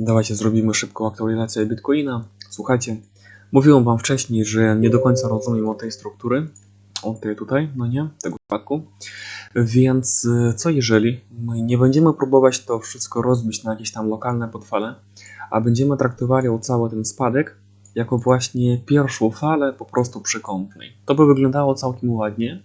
Dawajcie zrobimy szybką aktualizację Bitcoina. Słuchajcie, mówiłem wam wcześniej, że nie do końca rozumiem o tej struktury, o tej tutaj, no nie, tego spadku. Więc y, co jeżeli my nie będziemy próbować to wszystko rozbić na jakieś tam lokalne podfale, a będziemy traktowali cały ten spadek jako właśnie pierwszą falę po prostu przekątnej. To by wyglądało całkiem ładnie.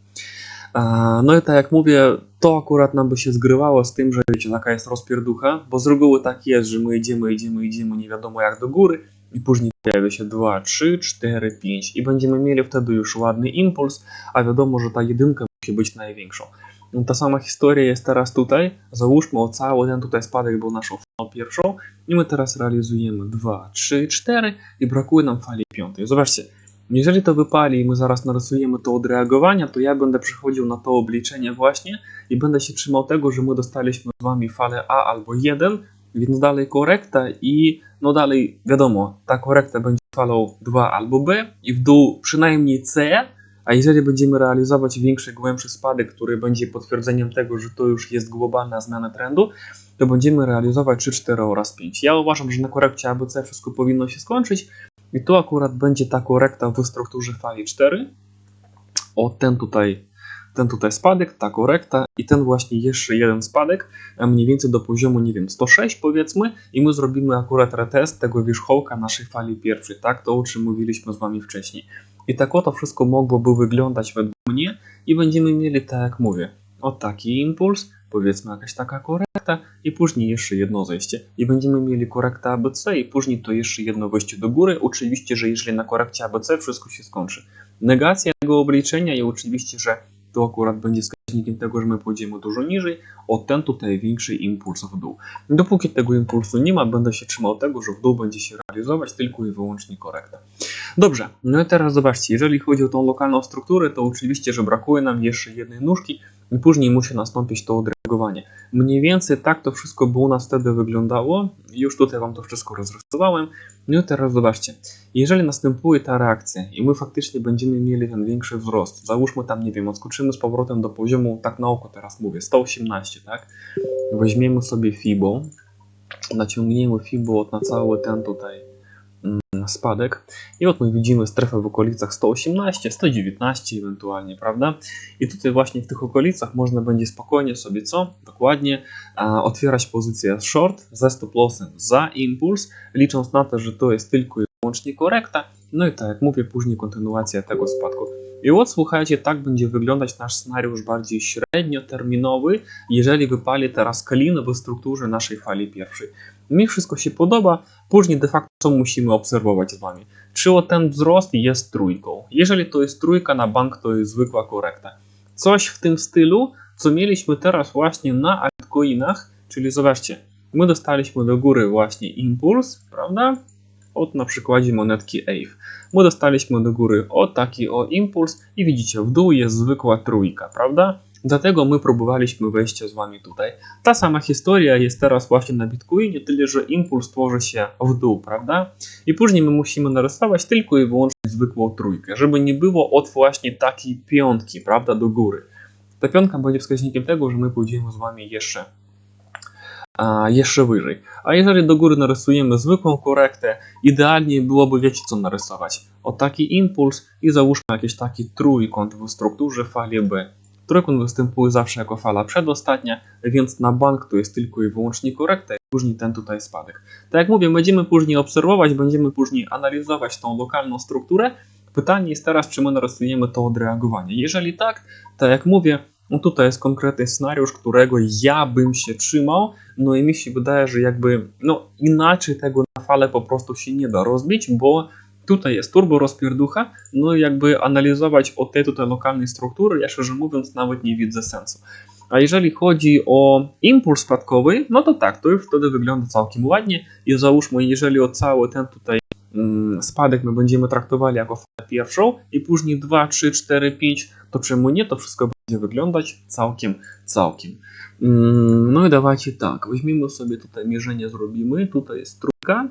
No i tak jak mówię, to akurat nam by się zgrywało z tym, że wiecie, taka jest rozpierducha, bo z reguły tak jest, że my idziemy, idziemy, idziemy nie wiadomo jak do góry i później pojawia się 2, 3, 4, 5 i będziemy mieli wtedy już ładny impuls, a wiadomo, że ta jedynka musi być największą. No, Ta sama historia jest teraz tutaj. Załóżmy, o cały ten tutaj spadek był naszą falą pierwszą i my teraz realizujemy 2, 3, 4 i brakuje nam fali piątej. Zobaczcie, jeżeli to wypali i my zaraz narysujemy to odreagowania, to ja będę przychodził na to obliczenie właśnie i będę się trzymał tego, że my dostaliśmy z wami falę A albo 1, więc dalej korekta i no dalej wiadomo, ta korekta będzie falą 2 albo B i w dół przynajmniej C, a jeżeli będziemy realizować większy, głębszy spadek, który będzie potwierdzeniem tego, że to już jest globalna zmiana trendu, to będziemy realizować 3, 4 oraz 5. Ja uważam, że na korekcie ABC wszystko powinno się skończyć i tu akurat będzie ta korekta w strukturze fali 4. O ten tutaj, ten tutaj spadek, ta korekta i ten właśnie jeszcze jeden spadek, a mniej więcej do poziomu, nie wiem, 106 powiedzmy i my zrobimy akurat retest tego wierzchołka naszej fali pierwszej, tak, to o czym mówiliśmy z Wami wcześniej. I tak oto wszystko mogłoby wyglądać według mnie i będziemy mieli, tak jak mówię, o taki impuls, powiedzmy jakaś taka korekta i później jeszcze jedno zejście. I będziemy mieli korektę ABC i później to jeszcze jedno wejście do góry. Oczywiście, że jeżeli na korekcie ABC wszystko się skończy. Negacja tego obliczenia i oczywiście, że to akurat będzie wskaźnikiem tego, że my pójdziemy dużo niżej, o ten tutaj większy impuls w dół. Dopóki tego impulsu nie ma, będę się trzymał tego, że w dół będzie się realizować tylko i wyłącznie korekta. Dobrze, no i teraz zobaczcie, jeżeli chodzi o tą lokalną strukturę, to oczywiście, że brakuje nam jeszcze jednej nóżki i później musi nastąpić to odreagowanie. Mniej więcej tak to wszystko by u nas wtedy wyglądało. Już tutaj Wam to wszystko rozrysowałem. No i teraz zobaczcie, jeżeli następuje ta reakcja i my faktycznie będziemy mieli ten większy wzrost, załóżmy tam, nie wiem, odskoczymy z powrotem do poziomu, tak na oko teraz mówię, 118, tak? Weźmiemy sobie FIBO, naciągniemy FIBO na cały ten tutaj spadek i od my widzimy strefę w okolicach 118, 119 ewentualnie, prawda? I tutaj właśnie w tych okolicach można będzie spokojnie sobie co? Dokładnie otwierać pozycję short ze stop lossem za impuls, licząc na to, że to jest tylko i wyłącznie korekta. No i tak jak mówię, później kontynuacja tego spadku. I od słuchajcie, tak będzie wyglądać nasz scenariusz bardziej średnioterminowy, jeżeli wypali teraz kalino w strukturze naszej fali pierwszej. Mi wszystko się podoba, później de facto co musimy obserwować z Wami? Czy o ten wzrost jest trójką? Jeżeli to jest trójka na bank, to jest zwykła korekta. Coś w tym stylu, co mieliśmy teraz właśnie na altcoinach, czyli zobaczcie, my dostaliśmy do góry właśnie impuls, prawda? Od na przykładzie monetki AVE. My dostaliśmy do góry o taki o impuls i widzicie, w dół jest zwykła trójka, prawda? Dlatego my próbowaliśmy wejścia z Wami tutaj. Ta sama historia jest teraz właśnie na Bitcoinie, tyle że impuls tworzy się w dół, prawda? I później my musimy narysować tylko i wyłącznie zwykłą trójkę, żeby nie było od właśnie takiej piątki, prawda, do góry. Ta piątka będzie wskaźnikiem tego, że my pójdziemy z Wami jeszcze, a, jeszcze wyżej. A jeżeli do góry narysujemy zwykłą korektę, idealnie byłoby, wiecie co narysować. O taki impuls i załóżmy jakiś taki trójkąt w strukturze fali B. Trójkąt występuje zawsze jako fala przedostatnia, więc na bank to jest tylko i wyłącznie korekta później ten tutaj spadek. Tak jak mówię, będziemy później obserwować, będziemy później analizować tą lokalną strukturę. Pytanie jest teraz, czy my narysujemy to odreagowanie. Jeżeli tak, tak jak mówię, no tutaj jest konkretny scenariusz, którego ja bym się trzymał, no i mi się wydaje, że jakby no inaczej tego na falę po prostu się nie da rozbić, bo tutaj jest turbo rozpierducha, no i jakby analizować o tej tutaj lokalnej struktury, ja szczerze mówiąc nawet nie widzę sensu. A jeżeli chodzi o impuls spadkowy, no to tak, to już wtedy wygląda całkiem ładnie. I załóżmy, jeżeli o cały ten tutaj mm, spadek my będziemy traktowali jako falę pierwszą i później 2, 3, 4, 5, to czemu nie, to wszystko wyglądać całkiem, całkiem. Mm, No i dawajcie tak, weźmiemy sobie tutaj mierzenie, zrobimy, tutaj jest trójka,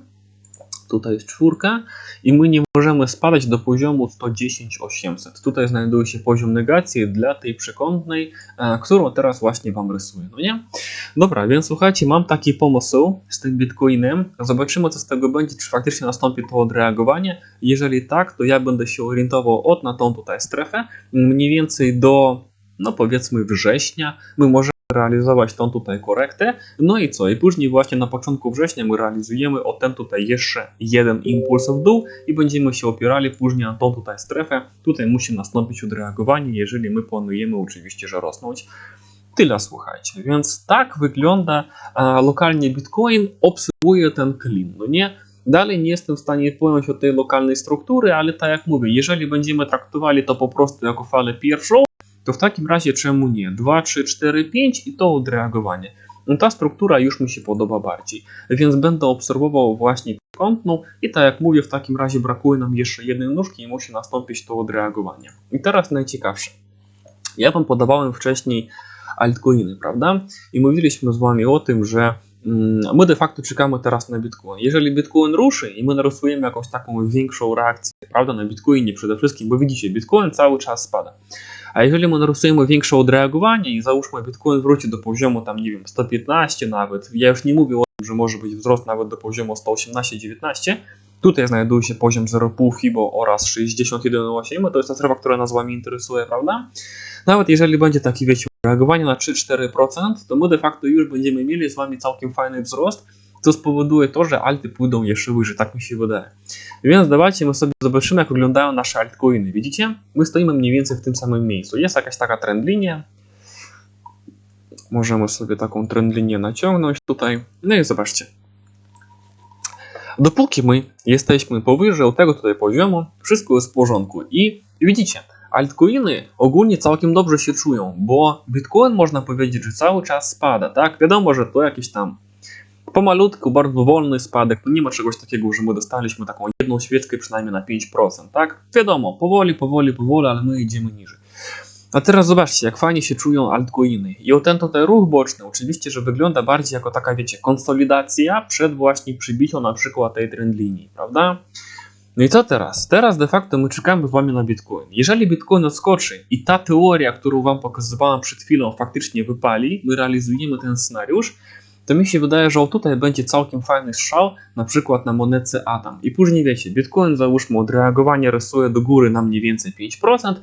Tutaj jest czwórka i my nie możemy spadać do poziomu 110 800. Tutaj znajduje się poziom negacji dla tej przekątnej, e, którą teraz właśnie Wam rysuję, no nie? Dobra, więc słuchajcie, mam taki pomysł z tym Bitcoinem. Zobaczymy, co z tego będzie, czy faktycznie nastąpi to odreagowanie. Jeżeli tak, to ja będę się orientował od na tą tutaj strefę, mniej więcej do, no powiedzmy września. My możemy realizować tą tutaj korektę. No i co? I później właśnie na początku września my realizujemy o ten tutaj jeszcze jeden impuls w dół i będziemy się opierali później na tą tutaj strefę. Tutaj musi nastąpić odreagowanie, jeżeli my planujemy oczywiście, że rosnąć. Tyle słuchajcie. Więc tak wygląda lokalnie Bitcoin, obsługuje ten clean, no nie? Dalej nie jestem w stanie pojąć o tej lokalnej struktury, ale tak jak mówię, jeżeli będziemy traktowali to po prostu jako falę pierwszą, to w takim razie czemu nie? 2, 3, 4, 5 i to odreagowanie. No ta struktura już mi się podoba bardziej, więc będę obserwował właśnie kątną i tak jak mówię, w takim razie brakuje nam jeszcze jednej nóżki i musi nastąpić to odreagowanie. I teraz najciekawsze. Ja Wam podawałem wcześniej altcoiny, prawda? I mówiliśmy z Wami o tym, że mm, my de facto czekamy teraz na Bitcoin. Jeżeli Bitcoin ruszy i my narysujemy jakąś taką większą reakcję, prawda, na Bitcoinie przede wszystkim, bo widzicie, Bitcoin cały czas spada. A jeżeli my narysujemy większe odreagowanie i załóżmy Bitcoin wróci do poziomu tam, nie wiem, 115 nawet, ja już nie mówię o tym, że może być wzrost nawet do poziomu 118-19, tutaj znajduje się poziom 0,5 FIBO oraz 61,8, to jest ta strefa, która nas Wami interesuje, prawda? Nawet jeżeli będzie taki, wiecie, reagowanie na 3-4%, to my de facto już będziemy mieli z Wami całkiem fajny wzrost, co spowoduje to, że alty pójdą jeszcze wyżej, tak mi się wydaje. Więc dawajcie my sobie zobaczymy, jak wyglądają nasze altcoiny. Widzicie? My stoimy mniej więcej w tym samym miejscu. Jest jakaś taka trendlinia. Możemy sobie taką trendlinię naciągnąć tutaj. No i zobaczcie. Dopóki my jesteśmy powyżej tego tutaj poziomu, wszystko jest w porządku. I widzicie, altcoiny ogólnie całkiem dobrze się czują, bo Bitcoin można powiedzieć, że cały czas spada, tak? Wiadomo, że to jakieś tam pomalutku, bardzo wolny spadek, to nie ma czegoś takiego, że my dostaliśmy taką jedną świeczkę przynajmniej na 5%, tak? Wiadomo, powoli, powoli, powoli, ale my idziemy niżej. A teraz zobaczcie, jak fajnie się czują altcoiny. I o ten tutaj ruch boczny, oczywiście, że wygląda bardziej jako taka, wiecie, konsolidacja przed właśnie przybicią na przykład tej trend linii, prawda? No i co teraz? Teraz de facto my czekamy wami na Bitcoin. Jeżeli Bitcoin odskoczy i ta teoria, którą wam pokazywałem przed chwilą, faktycznie wypali, my realizujemy ten scenariusz, to mi się wydaje, że tutaj będzie całkiem fajny strzał, na przykład na monetce Atom. I później wiecie, Bitcoin załóżmy odreagowanie rysuje do góry na mniej więcej 5%,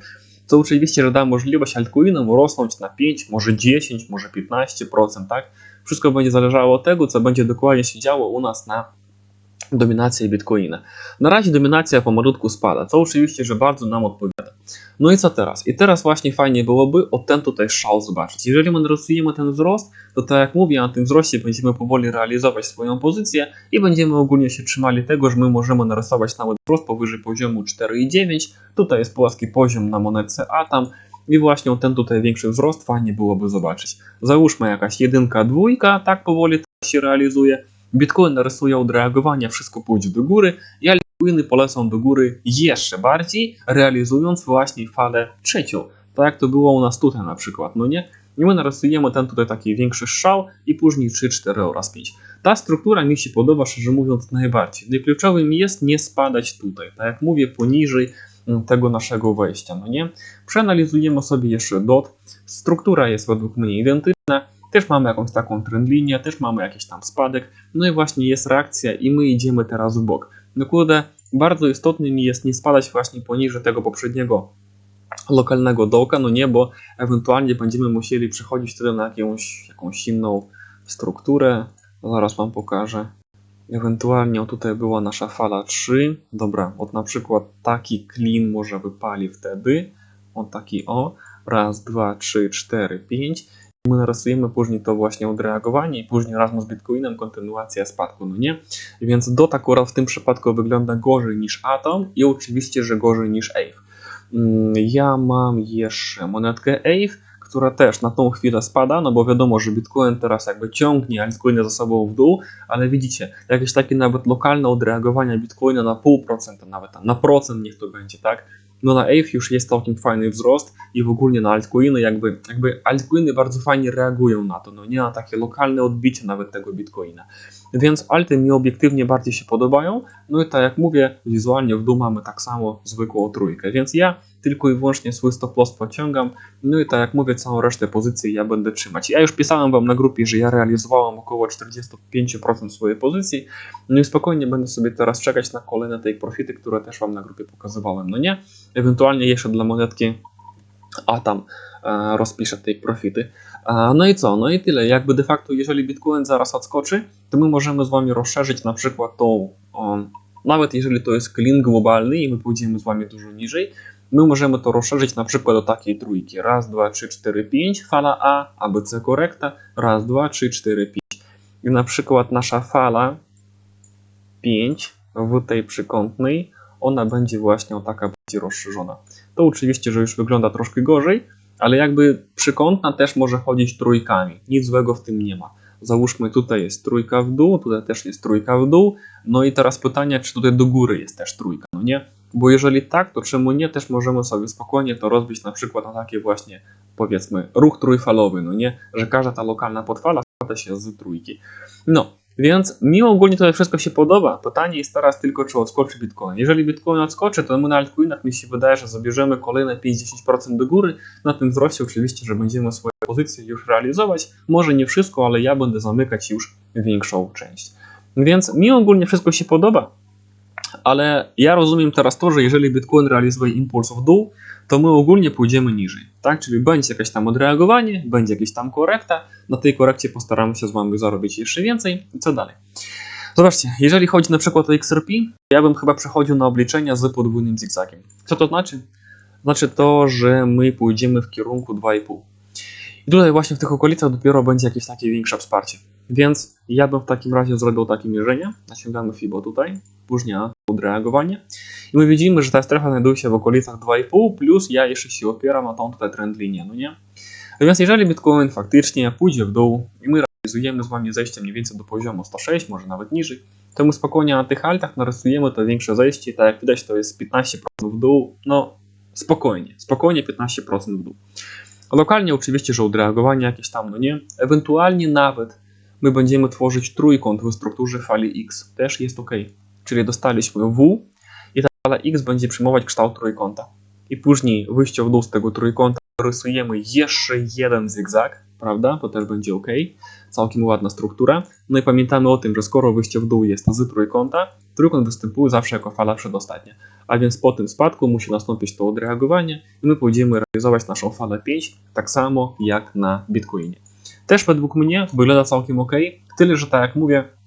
co oczywiście, że da możliwość altcoinom rosnąć na 5, może 10, może 15%, tak? Wszystko będzie zależało od tego, co będzie dokładnie się działo u nas na dominacji Bitcoina. Na razie dominacja pomalutku spada, co oczywiście, że bardzo nam odpowiada. No i co teraz? I teraz właśnie fajnie byłoby o ten tutaj szał zobaczyć. Jeżeli my narysujemy ten wzrost, to tak jak mówię, na tym wzroście będziemy powoli realizować swoją pozycję i będziemy ogólnie się trzymali tego, że my możemy narysować nawet wzrost powyżej poziomu 4,9. Tutaj jest płaski poziom na monetce Atom i właśnie ten tutaj większy wzrost fajnie byłoby zobaczyć. Załóżmy jakaś jedynka, dwójka, tak powoli się realizuje. Bitcoin narysuje odreagowanie, wszystko pójdzie do góry i altcoiny polecą do góry jeszcze bardziej, realizując właśnie falę trzecią. Tak jak to było u nas tutaj na przykład, no nie? I my narysujemy ten tutaj taki większy strzał i później 3, 4 oraz 5. Ta struktura mi się podoba, szczerze mówiąc, najbardziej. No kluczowym jest nie spadać tutaj, tak jak mówię, poniżej tego naszego wejścia, no nie? Przeanalizujemy sobie jeszcze DOT. Struktura jest według mnie identyczna. Też mamy jakąś taką trendlinię, też mamy jakiś tam spadek. No i właśnie jest reakcja i my idziemy teraz w bok. No kurde, bardzo istotnym jest nie spadać właśnie poniżej tego poprzedniego lokalnego dołka, no nie, bo ewentualnie będziemy musieli przechodzić wtedy na jakąś, jakąś inną strukturę. Zaraz Wam pokażę. Ewentualnie o tutaj była nasza fala 3. Dobra, od na przykład taki clean może wypali wtedy. On taki o. Raz, dwa, trzy, cztery, pięć. My narysujemy później to właśnie odreagowanie i później razem z Bitcoinem kontynuacja spadku, no nie? Więc DOT akurat w tym przypadku wygląda gorzej niż Atom i oczywiście, że gorzej niż Aave. Ja mam jeszcze monetkę Aave, która też na tą chwilę spada, no bo wiadomo, że Bitcoin teraz jakby ciągnie altcoiny za sobą w dół, ale widzicie, jakieś takie nawet lokalne odreagowania Bitcoina na pół procenta, nawet na procent niech to będzie, tak? No na ETH już jest całkiem fajny wzrost i w ogóle na altcoiny jakby, jakby altcoiny bardzo fajnie reagują na to, no nie na takie lokalne odbicie nawet tego bitcoina. Więc alty mi obiektywnie bardziej się podobają, no i tak jak mówię, wizualnie w dół mamy tak samo zwykłą trójkę, więc ja tylko i wyłącznie swój stop loss pociągam, no i tak jak mówię, całą resztę pozycji ja będę trzymać. Ja już pisałem Wam na grupie, że ja realizowałem około 45% swojej pozycji, no i spokojnie będę sobie teraz czekać na kolejne take profity, które też Wam na grupie pokazywałem, no nie? Ewentualnie jeszcze dla monetki a tam e, rozpiszę take profity. E, no i co? No i tyle. Jakby de facto, jeżeli Bitcoin zaraz odskoczy, to my możemy z Wami rozszerzyć na przykład tą, nawet jeżeli to jest clean globalny i my pójdziemy z Wami dużo niżej, my możemy to rozszerzyć na przykład do takiej trójki. Raz, dwa, trzy, cztery, pięć, fala A, ABC korekta, raz, dwa, trzy, cztery, pięć. I na przykład nasza fala 5 w tej przykątnej, ona będzie właśnie o taka bardziej rozszerzona. To oczywiście, że już wygląda troszkę gorzej, ale jakby przykątna też może chodzić trójkami. Nic złego w tym nie ma. Załóżmy, tutaj jest trójka w dół, tutaj też jest trójka w dół. No i teraz pytanie, czy tutaj do góry jest też trójka, no nie? Bo jeżeli tak, to czemu nie? Też możemy sobie spokojnie to rozbić na przykład na takie właśnie, powiedzmy, ruch trójfalowy, no nie? Że każda ta lokalna podfala składa się z trójki. No, więc mi ogólnie to wszystko się podoba. Pytanie jest teraz tylko, czy odskoczy Bitcoin. Jeżeli Bitcoin odskoczy, to my na altcoinach mi się wydaje, że zabierzemy kolejne 5-10% do góry. Na tym wzroście oczywiście, że będziemy swoje pozycje już realizować. Może nie wszystko, ale ja będę zamykać już większą część. Więc mi ogólnie wszystko się podoba. Ale ja rozumiem teraz to, że jeżeli Bitcoin realizuje impuls w dół, to my ogólnie pójdziemy niżej, tak? Czyli będzie jakieś tam odreagowanie, będzie jakaś tam korekta, na tej korekcie postaramy się z Wami zarobić jeszcze więcej i co dalej. Zobaczcie, jeżeli chodzi na przykład o XRP, ja bym chyba przechodził na obliczenia z podwójnym zigzagiem. Co to znaczy? Znaczy to, że my pójdziemy w kierunku 2,5. I tutaj właśnie w tych okolicach dopiero będzie jakieś takie większe wsparcie. Więc ja bym w takim razie zrobił takie mierzenie. Naciągamy FIBO tutaj, później odreagowanie. I my widzimy, że ta strefa znajduje się w okolicach 2,5, plus ja jeszcze się opieram na tą tutaj trend linię, no nie? Więc jeżeli Bitcoin faktycznie pójdzie w dół i my realizujemy z Wami zejście mniej więcej do poziomu 106, może nawet niżej, to my spokojnie na tych altach narysujemy to większe zejście, tak jak widać to jest 15% w dół, no spokojnie, spokojnie 15% w dół. Lokalnie oczywiście, że odreagowanie jakieś tam, no nie, ewentualnie nawet my będziemy tworzyć trójkąt w strukturze fali X, też jest ok. Czyli dostaliśmy W i ta fala X będzie przyjmować kształt trójkąta. I później wyjście w dół z tego trójkąta rysujemy jeszcze jeden zygzak, prawda? To też będzie ok. Całkiem ładna struktura. No i pamiętamy o tym, że skoro wyjście w dół jest z trójkąta, trójkąt występuje zawsze jako fala przedostatnia. A więc po tym spadku musi nastąpić to odreagowanie i my pójdziemy realizować naszą falę 5, tak samo jak na Bitcoinie. Też według mnie wygląda całkiem ok, tyle że tak jak mówię,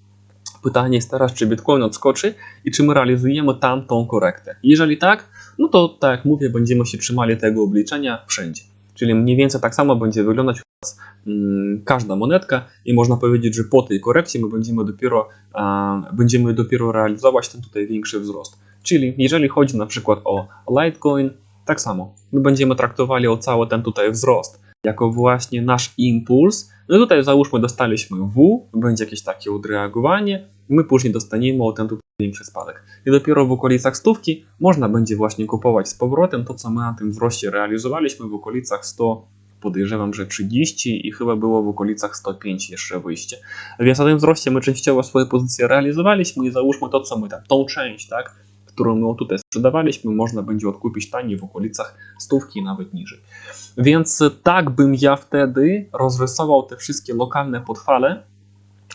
pytanie jest teraz, czy Bitcoin odskoczy i czy my realizujemy tamtą korektę. Jeżeli tak, no to tak jak mówię, będziemy się trzymali tego obliczenia wszędzie. Czyli mniej więcej tak samo będzie wyglądać u nas mm, każda monetka i można powiedzieć, że po tej korekcie my będziemy dopiero, a, będziemy dopiero realizować ten tutaj większy wzrost. Czyli jeżeli chodzi na przykład o Litecoin, tak samo. My będziemy traktowali o cały ten tutaj wzrost jako właśnie nasz impuls. No tutaj załóżmy dostaliśmy W, będzie jakieś takie odreagowanie, my później dostaniemy o ten tutaj większy spadek. I dopiero w okolicach stówki można będzie właśnie kupować z powrotem to, co my na tym wzroście realizowaliśmy w okolicach 100, podejrzewam, że 30 i chyba było w okolicach 105 jeszcze wyjście. Więc na tym wzroście my częściowo swoje pozycje realizowaliśmy i załóżmy to, co my tam, tą część, tak, którą my tutaj sprzedawaliśmy, można będzie odkupić taniej w okolicach stówki, nawet niżej. Więc tak bym ja wtedy rozrysował te wszystkie lokalne podfale.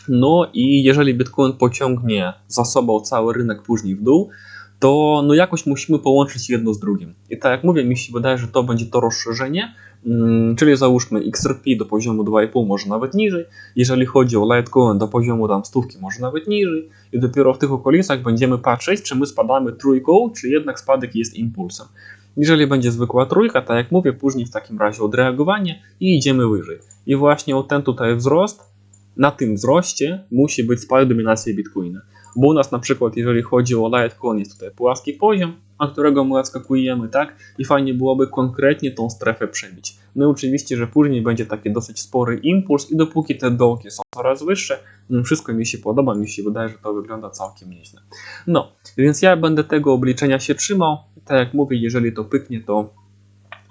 No i jeżeli Bitcoin pociągnie za sobą cały rynek później w dół, to no jakoś musimy połączyć jedno z drugim. I tak jak mówię, mi się wydaje, że to będzie to rozszerzenie, mm, czyli załóżmy XRP do poziomu 2,5, może nawet niżej. Jeżeli chodzi o Litecoin do poziomu tam stówki, może nawet niżej. I dopiero w tych okolicach będziemy patrzeć, czy my spadamy trójką, czy jednak spadek jest impulsem. Jeżeli będzie zwykła trójka, tak jak mówię, później w takim razie odreagowanie i idziemy wyżej. I właśnie o ten tutaj wzrost, na tym wzroście musi być spadek dominacji Bitcoina. Bo u nas na przykład, jeżeli chodzi o Litecoin, jest tutaj płaski poziom, na którego my odskakujemy, tak? I fajnie byłoby konkretnie tą strefę przebić. No i oczywiście, że później będzie taki dosyć spory impuls i dopóki te dołki są coraz wyższe, no wszystko mi się podoba, mi się wydaje, że to wygląda całkiem nieźle. No, więc ja będę tego obliczenia się trzymał. Tak jak mówię, jeżeli to pyknie, to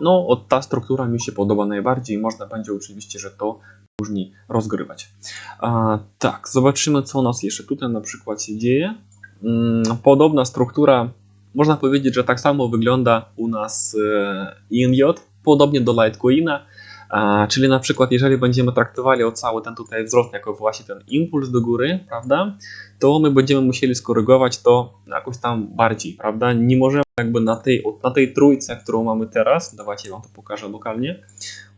no, ta struktura mi się podoba najbardziej. Można będzie oczywiście, że to później rozgrywać. A, tak, zobaczymy, co u nas jeszcze tutaj na przykład się dzieje. Mm, podobna struktura, można powiedzieć, że tak samo wygląda u nas e, INJ, podobnie do Litecoina. Czyli na przykład, jeżeli będziemy traktowali o cały ten tutaj wzrost jako właśnie ten impuls do góry, prawda, to my będziemy musieli skorygować to jakoś tam bardziej, prawda? Nie możemy jakby na tej, na tej trójce, którą mamy teraz, dawajcie wam to pokażę lokalnie,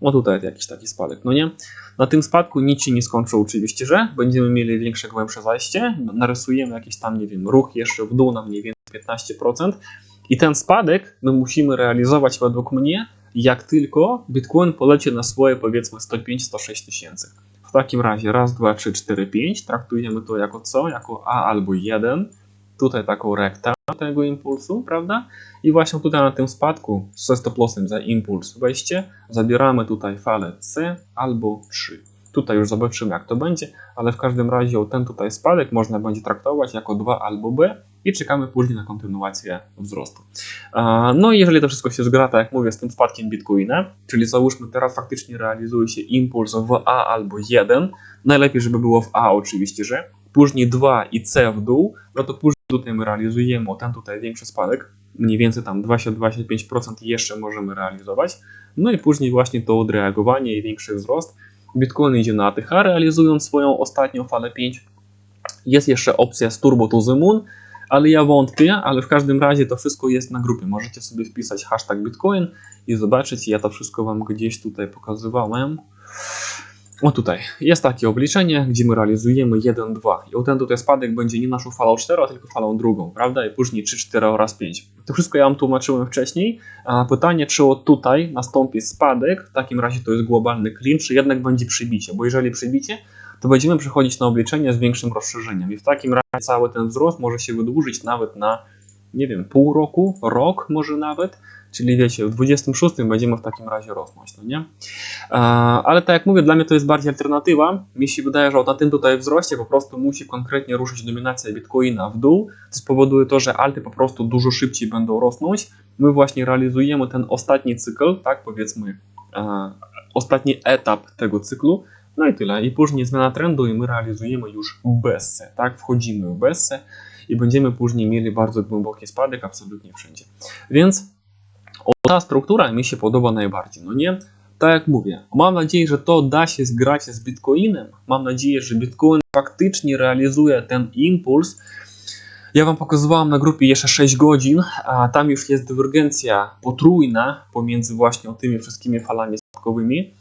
o tutaj jakiś taki spadek, no nie? Na tym spadku nic się nie skończy oczywiście, że będziemy mieli większe, głębsze zajście, narysujemy jakiś tam, nie wiem, ruch jeszcze w dół na mniej więcej 15% i ten spadek my musimy realizować według mnie, jak tylko Bitcoin poleci na swoje powiedzmy 105-106 tysięcy. W takim razie raz, dwa, trzy, cztery, pięć traktujemy to jako co? Jako A albo 1. Tutaj taką rektę tego impulsu, prawda? I właśnie tutaj na tym spadku ze stop lossem za impuls wejście zabieramy tutaj falę C albo 3. Tutaj już zobaczymy jak to będzie, ale w każdym razie ten tutaj spadek można będzie traktować jako 2 albo B i czekamy później na kontynuację wzrostu. No i jeżeli to wszystko się zgra, tak jak mówię, z tym spadkiem Bitcoina, czyli załóżmy teraz faktycznie realizuje się impuls w A albo 1, najlepiej żeby było w A oczywiście, że później 2 i C w dół, no to później tutaj my realizujemy o ten tutaj większy spadek, mniej więcej tam 20-25% jeszcze możemy realizować, no i później właśnie to odreagowanie i większy wzrost. Bitcoin idzie na ATH, realizując swoją ostatnią falę 5. Jest jeszcze opcja z Turbo to the Moon, ale ja wątpię, ale w każdym razie to wszystko jest na grupie. Możecie sobie wpisać hashtag Bitcoin i zobaczyć, ja to wszystko Wam gdzieś tutaj pokazywałem. O tutaj, jest takie obliczenie, gdzie my realizujemy 1, 2 i ten tutaj spadek będzie nie naszą falą 4, a tylko falą drugą, prawda? I później 3, 4 oraz 5. To wszystko ja Wam tłumaczyłem wcześniej. A pytanie, czy tutaj nastąpi spadek, w takim razie to jest globalny clean, czy jednak będzie przybicie, bo jeżeli przybicie, to będziemy przechodzić na obliczenie z większym rozszerzeniem i w takim razie cały ten wzrost może się wydłużyć nawet na, nie wiem, pół roku, rok może nawet, czyli wiecie, w 26 będziemy w takim razie rosnąć, no nie? Ale tak jak mówię, dla mnie to jest bardziej alternatywa. Mi się wydaje, że na tym tutaj wzroście po prostu musi konkretnie ruszyć dominacja Bitcoina w dół, co spowoduje to, że alty po prostu dużo szybciej będą rosnąć. My właśnie realizujemy ten ostatni cykl, tak powiedzmy, ostatni etap tego cyklu, no i tyle. I później zmiana trendu i my realizujemy już bezse, tak? Wchodzimy w bezse i będziemy później mieli bardzo głęboki spadek absolutnie wszędzie. Więc ta struktura mi się podoba najbardziej, no nie? Tak jak mówię, mam nadzieję, że to da się zgrać z Bitcoinem. Mam nadzieję, że Bitcoin faktycznie realizuje ten impuls. Ja Wam pokazywałem na grupie jeszcze 6 godzin, a tam już jest dywergencja potrójna pomiędzy właśnie tymi wszystkimi falami spadkowymi.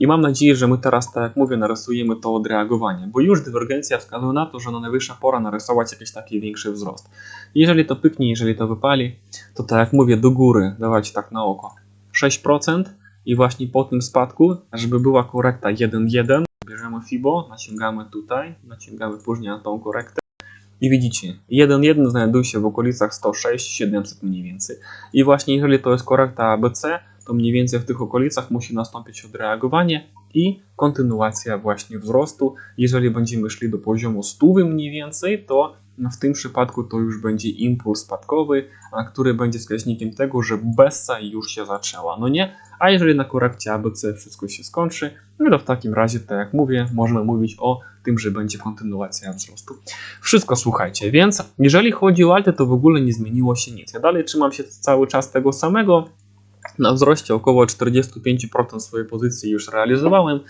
I mam nadzieję, że my teraz, tak jak mówię, narysujemy to odreagowanie, bo już dywergencja wskazuje na to, że no najwyższa pora narysować jakiś taki większy wzrost. Jeżeli to pyknie, jeżeli to wypali, to tak jak mówię, do góry dawać tak na oko 6% i właśnie po tym spadku, żeby była korekta 1,1, bierzemy FIBO, naciągamy tutaj, naciągamy później na tą korektę i widzicie, 1,1 znajduje się w okolicach 106, 700 mniej więcej. I właśnie jeżeli to jest korekta ABC, to mniej więcej w tych okolicach musi nastąpić odreagowanie i kontynuacja właśnie wzrostu. Jeżeli będziemy szli do poziomu 100 mniej więcej, to w tym przypadku to już będzie impuls spadkowy, który będzie wskaźnikiem tego, że bessa już się zaczęła, no nie? A jeżeli na korekcie ABC wszystko się skończy, no to w takim razie, tak jak mówię, możemy mówić o tym, że będzie kontynuacja wzrostu. Wszystko słuchajcie, więc jeżeli chodzi o alty, to w ogóle nie zmieniło się nic. Ja dalej trzymam się cały czas tego samego, na wzroście około 45% swojej pozycji już realizowałem.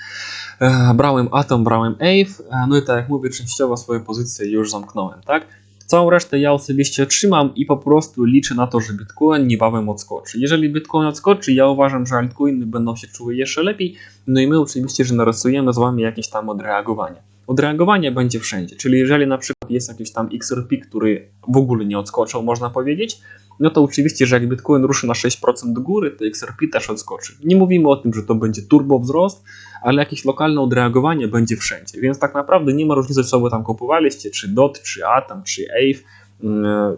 E, brałem Atom, brałem AVE, e, no i tak jak mówię, częściowo swoje pozycje już zamknąłem, tak? Całą resztę ja osobiście trzymam i po prostu liczę na to, że Bitcoin niebawem odskoczy. Jeżeli Bitcoin odskoczy, ja uważam, że altcoiny będą się czuły jeszcze lepiej, no i my oczywiście, że narysujemy z Wami jakieś tam odreagowanie. Odreagowanie będzie wszędzie, czyli jeżeli na przykład jest jakiś tam XRP, który w ogóle nie odskoczył, można powiedzieć, no to oczywiście, że jak Bitcoin ruszy na 6% do góry, to XRP też odskoczy. Nie mówimy o tym, że to będzie turbo wzrost, ale jakieś lokalne odreagowanie będzie wszędzie, więc tak naprawdę nie ma różnicy, co wy tam kupowaliście, czy DOT, czy ATOM, czy AVE,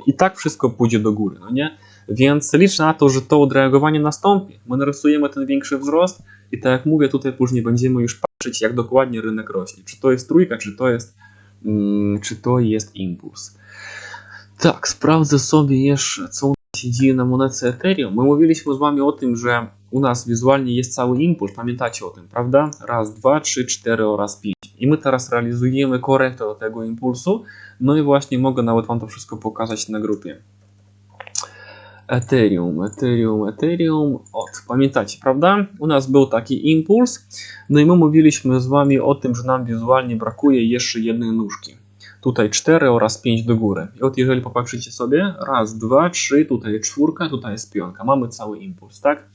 i tak wszystko pójdzie do góry, no nie? Więc licz na to, że to odreagowanie nastąpi. My narysujemy ten większy wzrost i tak jak mówię, tutaj później będziemy już patrzeć, jak dokładnie rynek rośnie. Czy to jest trójka, czy to jest, mm, czy to jest impuls. Tak, sprawdzę sobie jeszcze, co się dzieje na monecie Ethereum. My mówiliśmy z wami o tym, że u nas wizualnie jest cały impuls, pamiętacie o tym, prawda? Raz, dwa, trzy, cztery oraz pięć. I my teraz realizujemy korektę tego impulsu. No i właśnie mogę nawet wam to wszystko pokazać na grupie. Ethereum, Ethereum, Ethereum. Od, pamiętacie, prawda? U nas był taki impuls. No i my mówiliśmy z wami o tym, że nam wizualnie brakuje jeszcze jednej nóżki. Tutaj 4 oraz 5 do góry. I od jeżeli popatrzycie sobie, raz, dwa, trzy, tutaj czwórka, tutaj jest pionka. Mamy cały impuls, tak?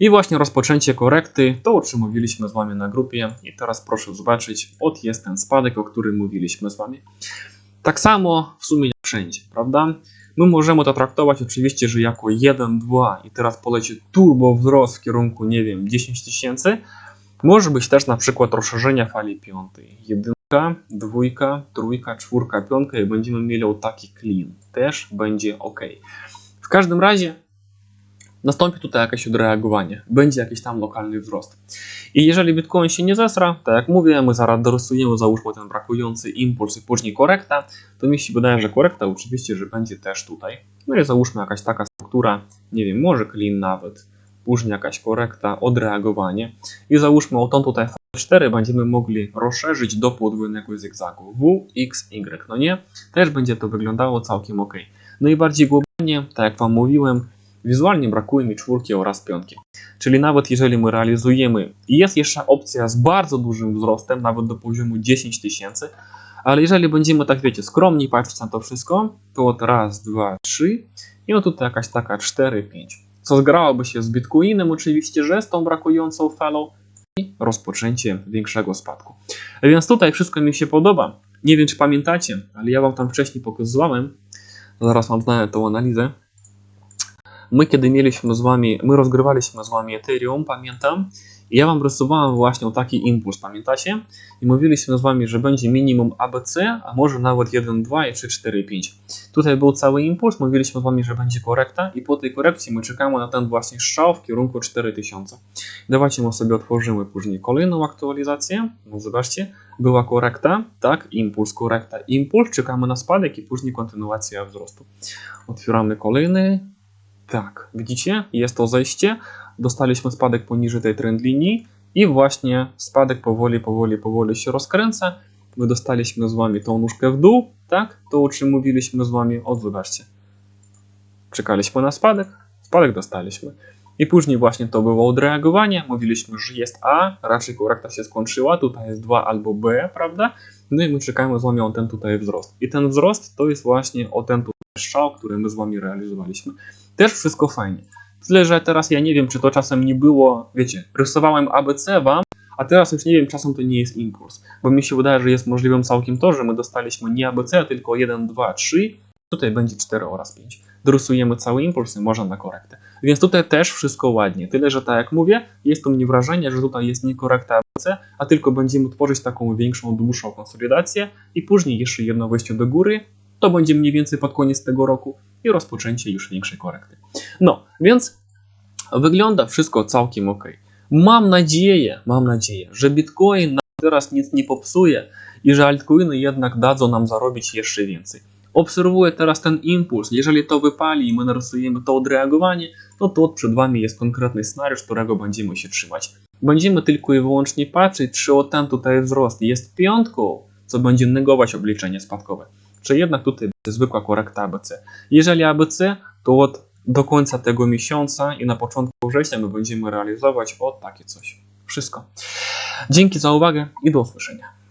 I właśnie rozpoczęcie korekty, to o czym mówiliśmy z Wami na grupie. I teraz proszę zobaczyć, od jest ten spadek, o którym mówiliśmy z Wami. Tak samo w sumie wszędzie, prawda? My możemy to traktować oczywiście, że jako 1, 2 i teraz poleci turbo wzrost w kierunku, nie wiem, 10 tysięcy. Może być też na przykład rozszerzenia fali piątej. Jedynka, dwójka, trójka, czwórka, piątka i będziemy mieli taki clean. Też będzie ok. W każdym razie nastąpi tutaj jakieś odreagowanie, będzie jakiś tam lokalny wzrost. I jeżeli Bitcoin się nie zesra, tak jak mówię, my zaraz dorysujemy, załóżmy ten brakujący impuls i później korekta, to mi się wydaje, że korekta oczywiście, że będzie też tutaj. No i załóżmy jakaś taka struktura, nie wiem, może clean nawet, później jakaś korekta, odreagowanie i załóżmy o tą tutaj 4 będziemy mogli rozszerzyć do podwójnego zygzagu W, X, Y, no nie? Też będzie to wyglądało całkiem ok. No i bardziej globalnie, tak jak Wam mówiłem, wizualnie brakuje mi czwórki oraz piątki. Czyli nawet jeżeli my realizujemy, jest jeszcze opcja z bardzo dużym wzrostem, nawet do poziomu 10 tysięcy, ale jeżeli będziemy tak, wiecie, skromni patrzeć na to wszystko, to od raz, dwa, trzy i no tutaj jakaś taka 4, 5. Co zgrałoby się z Bitcoinem oczywiście, że z tą brakującą falą i rozpoczęcie większego spadku. Więc tutaj wszystko mi się podoba. Nie wiem, czy pamiętacie, ale ja Wam tam wcześniej pokazywałem, zaraz Wam znałem tą analizę, My kiedy mieliśmy z wami, my rozgrywaliśmy z wami Ethereum, pamiętam, i ja wam rysowałem właśnie taki impuls, pamiętacie? I mówiliśmy z wami, że będzie minimum ABC, a może nawet 1, 2 i 3, 4, 5. Tutaj był cały impuls, mówiliśmy z wami, że będzie korekta i po tej korekcji my czekamy na ten właśnie strzał w kierunku 4000. Dawajcie my sobie otworzymy później kolejną aktualizację. No zobaczcie, była korekta, tak, impuls, korekta, impuls, czekamy na spadek i później kontynuacja wzrostu. Otwieramy kolejny, tak, widzicie? Jest to zejście. Dostaliśmy spadek poniżej tej trend linii i właśnie spadek powoli, powoli, powoli się rozkręca. My dostaliśmy z wami tą nóżkę w dół, tak? To mówiliśmy z wami, o zobaczcie. Czekaliśmy na spadek, spadek dostaliśmy. I później właśnie to było odreagowanie. Mówiliśmy, że jest A, raczej korekta się skończyła, tutaj jest 2 albo B, prawda? No i my czekamy z wami o ten tutaj wzrost. I ten wzrost to jest właśnie o ten tutaj strzał, który my z wami realizowaliśmy. Też wszystko fajnie. Tyle, że teraz ja nie wiem, czy to czasem nie było, wiecie, rysowałem ABC wam, a teraz już nie wiem, czasem to nie jest impuls. Bo mi się wydaje, że jest możliwym całkiem to, że my dostaliśmy nie ABC, tylko 1, 2, 3. Tutaj będzie 4 oraz 5. Dorysujemy cały impuls i można na korektę. Więc tutaj też wszystko ładnie. Tyle, że tak jak mówię, jest to mnie wrażenie, że tutaj jest nie korekta ABC, a tylko będziemy tworzyć taką większą, dłuższą konsolidację i później jeszcze jedno wejście do góry. To będzie mniej więcej pod koniec tego roku i rozpoczęcie już większej korekty. No, więc wygląda wszystko całkiem ok. Mam nadzieję, mam nadzieję, że Bitcoin nam teraz nic nie popsuje i że altcoiny jednak dadzą nam zarobić jeszcze więcej. Obserwuję teraz ten impuls. Jeżeli to wypali i my narysujemy to odreagowanie, no to przed Wami jest konkretny scenariusz, którego będziemy się trzymać. Będziemy tylko i wyłącznie patrzeć, czy o ten tutaj wzrost jest piątką, co będzie negować obliczenie spadkowe czy jednak tutaj zwykła korekta ABC. Jeżeli ABC, to od do końca tego miesiąca i na początku września my będziemy realizować o takie coś. Wszystko. Dzięki za uwagę i do usłyszenia.